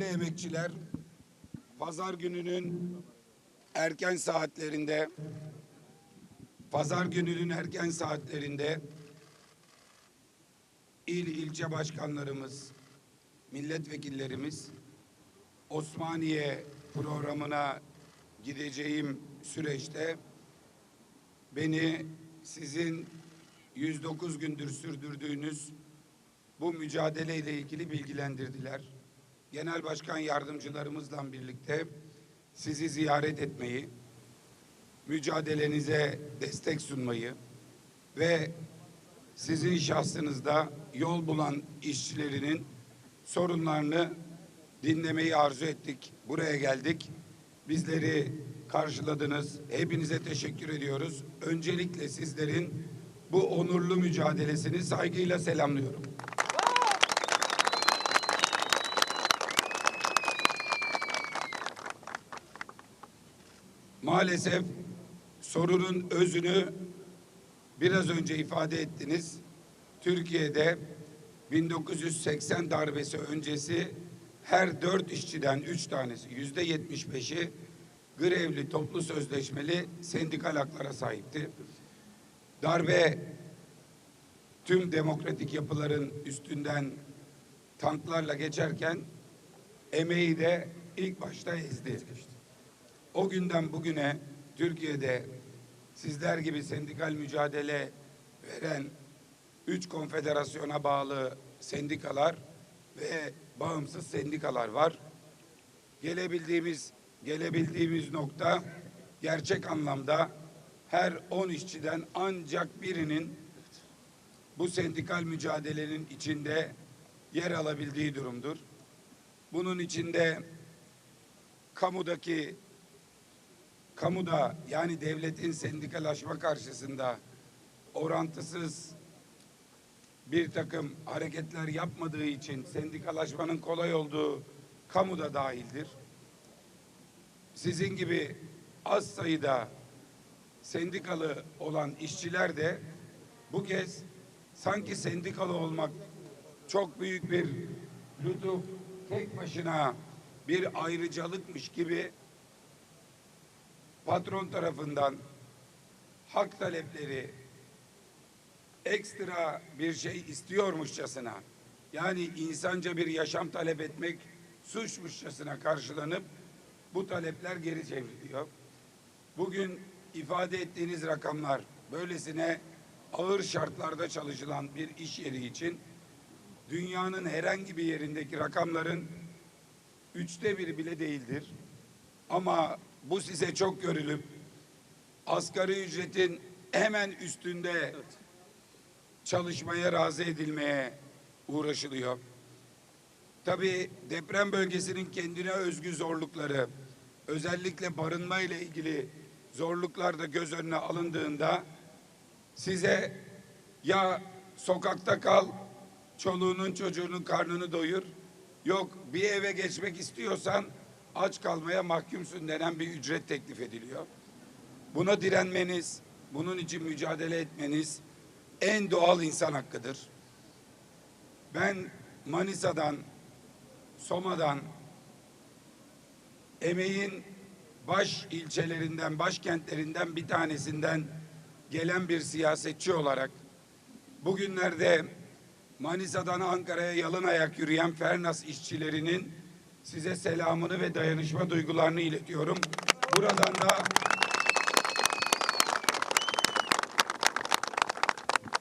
Değerli emekçiler, pazar gününün erken saatlerinde pazar gününün erken saatlerinde il ilçe başkanlarımız, milletvekillerimiz Osmaniye programına gideceğim süreçte beni sizin 109 gündür sürdürdüğünüz bu mücadeleyle ilgili bilgilendirdiler. Genel Başkan yardımcılarımızla birlikte sizi ziyaret etmeyi, mücadelenize destek sunmayı ve sizin şahsınızda yol bulan işçilerinin sorunlarını dinlemeyi arzu ettik. Buraya geldik. Bizleri karşıladınız. Hepinize teşekkür ediyoruz. Öncelikle sizlerin bu onurlu mücadelesini saygıyla selamlıyorum. Maalesef sorunun özünü biraz önce ifade ettiniz. Türkiye'de 1980 darbesi öncesi her dört işçiden üç tanesi yüzde yetmiş beşi grevli toplu sözleşmeli sendikal haklara sahipti. Darbe tüm demokratik yapıların üstünden tanklarla geçerken emeği de ilk başta ezdi. O günden bugüne Türkiye'de sizler gibi sendikal mücadele veren üç konfederasyona bağlı sendikalar ve bağımsız sendikalar var. Gelebildiğimiz gelebildiğimiz nokta gerçek anlamda her 10 işçiden ancak birinin bu sendikal mücadelenin içinde yer alabildiği durumdur. Bunun içinde kamudaki kamuda yani devletin sendikalaşma karşısında orantısız bir takım hareketler yapmadığı için sendikalaşmanın kolay olduğu kamuda dahildir. Sizin gibi az sayıda sendikalı olan işçiler de bu kez sanki sendikalı olmak çok büyük bir lütuf, tek başına bir ayrıcalıkmış gibi patron tarafından hak talepleri ekstra bir şey istiyormuşçasına yani insanca bir yaşam talep etmek suçmuşçasına karşılanıp bu talepler geri çevriliyor. Bugün ifade ettiğiniz rakamlar böylesine ağır şartlarda çalışılan bir iş yeri için dünyanın herhangi bir yerindeki rakamların üçte biri bile değildir. Ama bu size çok görülüp asgari ücretin hemen üstünde çalışmaya razı edilmeye uğraşılıyor. Tabii deprem bölgesinin kendine özgü zorlukları, özellikle barınma ile ilgili zorluklar da göz önüne alındığında size ya sokakta kal, çoluğunun çocuğunun karnını doyur, yok bir eve geçmek istiyorsan aç kalmaya mahkumsun denen bir ücret teklif ediliyor. Buna direnmeniz, bunun için mücadele etmeniz en doğal insan hakkıdır. Ben Manisa'dan, Soma'dan, emeğin baş ilçelerinden, başkentlerinden bir tanesinden gelen bir siyasetçi olarak bugünlerde Manisa'dan Ankara'ya yalın ayak yürüyen Fernas işçilerinin size selamını ve dayanışma duygularını iletiyorum. Buradan da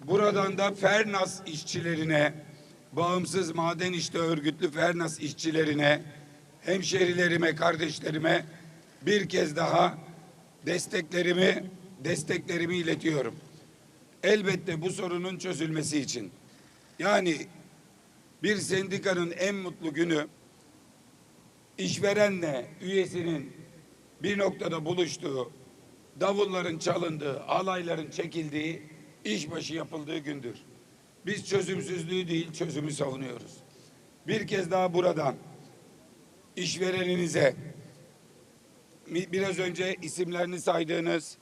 buradan da Fernas işçilerine, bağımsız maden işte örgütlü Fernas işçilerine, hemşerilerime, kardeşlerime bir kez daha desteklerimi desteklerimi iletiyorum. Elbette bu sorunun çözülmesi için yani bir sendikanın en mutlu günü işverenle üyesinin bir noktada buluştuğu, davulların çalındığı, alayların çekildiği, işbaşı yapıldığı gündür. Biz çözümsüzlüğü değil, çözümü savunuyoruz. Bir kez daha buradan işvereninize biraz önce isimlerini saydığınız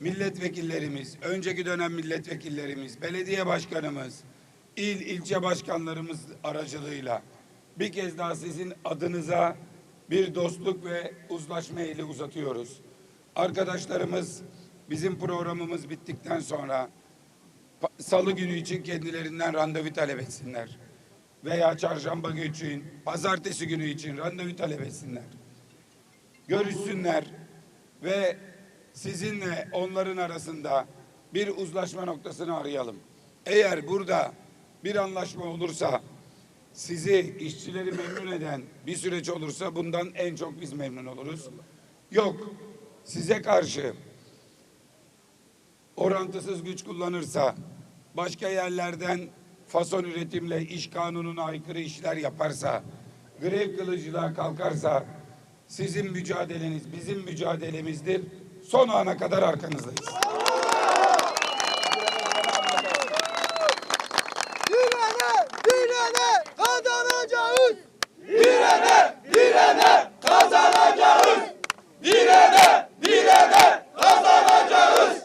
milletvekillerimiz, önceki dönem milletvekillerimiz, belediye başkanımız, il ilçe başkanlarımız aracılığıyla bir kez daha sizin adınıza bir dostluk ve uzlaşma eli uzatıyoruz. Arkadaşlarımız bizim programımız bittikten sonra salı günü için kendilerinden randevu talep etsinler. Veya çarşamba günü için, pazartesi günü için randevu talep etsinler. Görüşsünler ve sizinle onların arasında bir uzlaşma noktasını arayalım. Eğer burada bir anlaşma olursa sizi işçileri memnun eden bir süreç olursa bundan en çok biz memnun oluruz. Yok size karşı orantısız güç kullanırsa başka yerlerden fason üretimle iş kanununa aykırı işler yaparsa grev kılıcılığa kalkarsa sizin mücadeleniz bizim mücadelemizdir. Son ana kadar arkanızdayız. Direne, direne kazanacağız.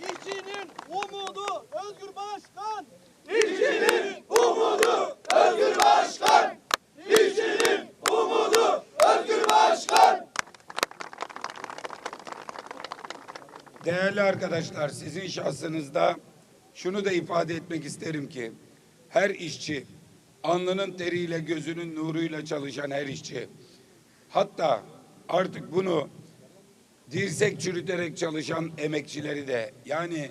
İşçinin umudu Özgür Başkan. İşçinin umudu Özgür Başkan. İşçinin umudu Özgür Başkan. Değerli arkadaşlar sizin şahsınızda şunu da ifade etmek isterim ki her işçi alnının teriyle gözünün nuruyla çalışan her işçi hatta artık bunu dirsek çürüterek çalışan emekçileri de yani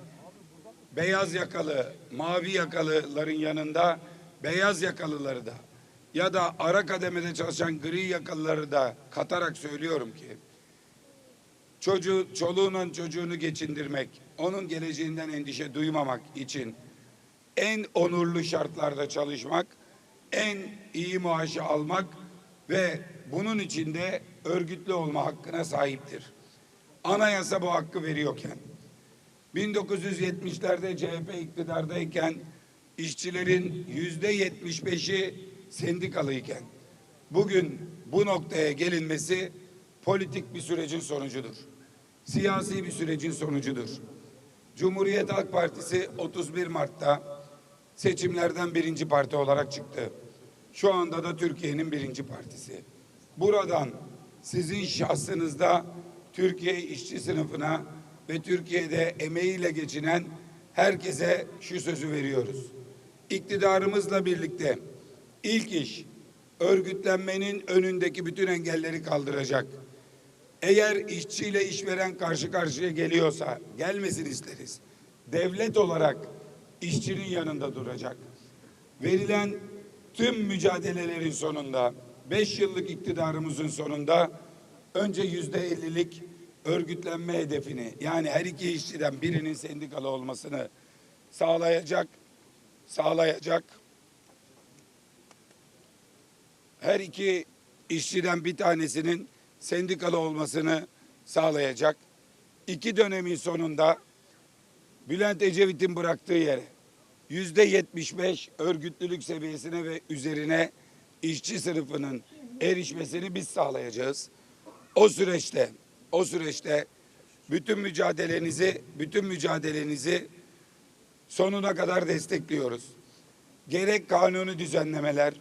beyaz yakalı, mavi yakalıların yanında beyaz yakalıları da ya da ara kademede çalışan gri yakalıları da katarak söylüyorum ki çocuğu, çoluğunun çocuğunu geçindirmek, onun geleceğinden endişe duymamak için en onurlu şartlarda çalışmak, en iyi maaşı almak ve bunun içinde örgütlü olma hakkına sahiptir. Anayasa bu hakkı veriyorken, 1970'lerde CHP iktidardayken işçilerin yüzde 75'i sendikalıyken bugün bu noktaya gelinmesi politik bir sürecin sonucudur. Siyasi bir sürecin sonucudur. Cumhuriyet Halk Partisi 31 Mart'ta seçimlerden birinci parti olarak çıktı. Şu anda da Türkiye'nin birinci partisi. Buradan sizin şahsınızda Türkiye işçi sınıfına ve Türkiye'de emeğiyle geçinen herkese şu sözü veriyoruz. İktidarımızla birlikte ilk iş örgütlenmenin önündeki bütün engelleri kaldıracak. Eğer işçiyle işveren karşı karşıya geliyorsa gelmesin isteriz. Devlet olarak işçinin yanında duracak. Verilen tüm mücadelelerin sonunda, beş yıllık iktidarımızın sonunda önce yüzde ellilik örgütlenme hedefini yani her iki işçiden birinin sendikalı olmasını sağlayacak, sağlayacak. Her iki işçiden bir tanesinin sendikalı olmasını sağlayacak. İki dönemin sonunda Bülent Ecevit'in bıraktığı yere yüzde yetmiş beş örgütlülük seviyesine ve üzerine işçi sınıfının erişmesini biz sağlayacağız. O süreçte, o süreçte bütün mücadelenizi, bütün mücadelenizi sonuna kadar destekliyoruz. Gerek kanuni düzenlemeler,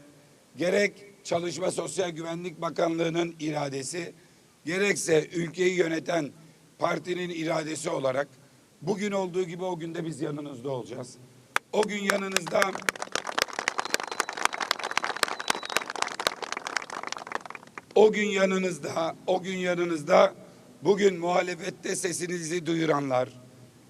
gerek Çalışma Sosyal Güvenlik Bakanlığı'nın iradesi, gerekse ülkeyi yöneten partinin iradesi olarak bugün olduğu gibi o günde biz yanınızda olacağız. O gün yanınızda o gün yanınızda, o gün yanınızda bugün muhalefette sesinizi duyuranlar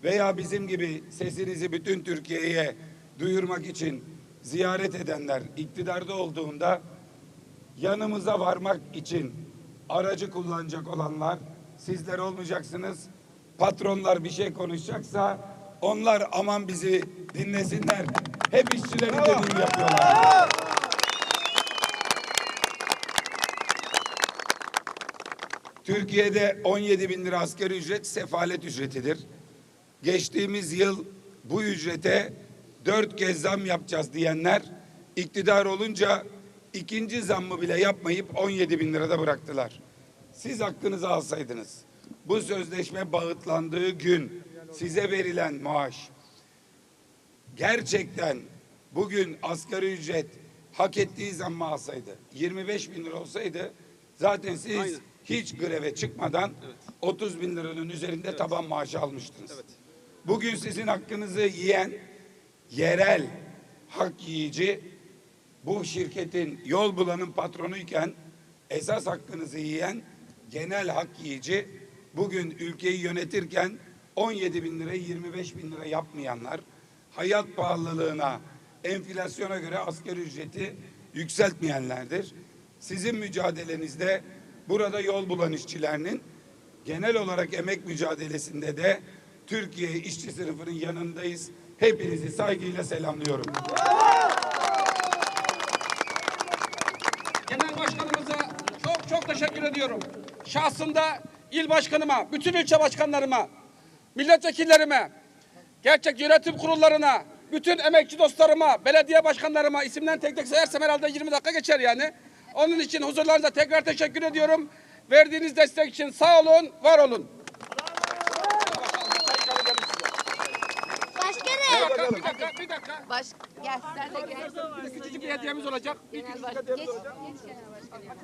veya bizim gibi sesinizi bütün Türkiye'ye duyurmak için ziyaret edenler iktidarda olduğunda yanımıza varmak için aracı kullanacak olanlar sizler olmayacaksınız. Patronlar bir şey konuşacaksa onlar aman bizi dinlesinler. Hep işçilerin dediğini yapıyorlar. Türkiye'de 17 bin lira asgari ücret sefalet ücretidir. Geçtiğimiz yıl bu ücrete dört kez zam yapacağız diyenler iktidar olunca ikinci zammı bile yapmayıp 17 bin lirada bıraktılar. Siz hakkınızı alsaydınız bu sözleşme bağıtlandığı gün size verilen maaş gerçekten bugün asgari ücret hak ettiği zammı alsaydı, 25 bin lira olsaydı zaten siz Aynen. hiç greve çıkmadan 30 bin liranın üzerinde taban maaşı almıştınız. Bugün sizin hakkınızı yiyen yerel hak yiyici bu şirketin yol bulanın patronuyken esas hakkınızı yiyen genel hak yiyici bugün ülkeyi yönetirken 17 bin lira 25 bin lira yapmayanlar hayat pahalılığına enflasyona göre asgari ücreti yükseltmeyenlerdir. Sizin mücadelenizde burada yol bulan işçilerinin genel olarak emek mücadelesinde de Türkiye işçi sınıfının yanındayız. Hepinizi saygıyla selamlıyorum. Başkanımıza çok çok teşekkür ediyorum. Şahsında il başkanıma, bütün ilçe başkanlarıma, milletvekillerime, gerçek yönetim kurullarına, bütün emekçi dostlarıma, belediye başkanlarıma isimden tek tek sayarsam herhalde 20 dakika geçer yani. Onun için huzurlarınızda tekrar teşekkür ediyorum. Verdiğiniz destek için sağ olun, var olun. Başkanım. Bir dakika, bir dakika, bir. Baş, gel sen de gel. Küçücük bir hediyemiz olacak. Genel baş, geç, geç genel başkanım.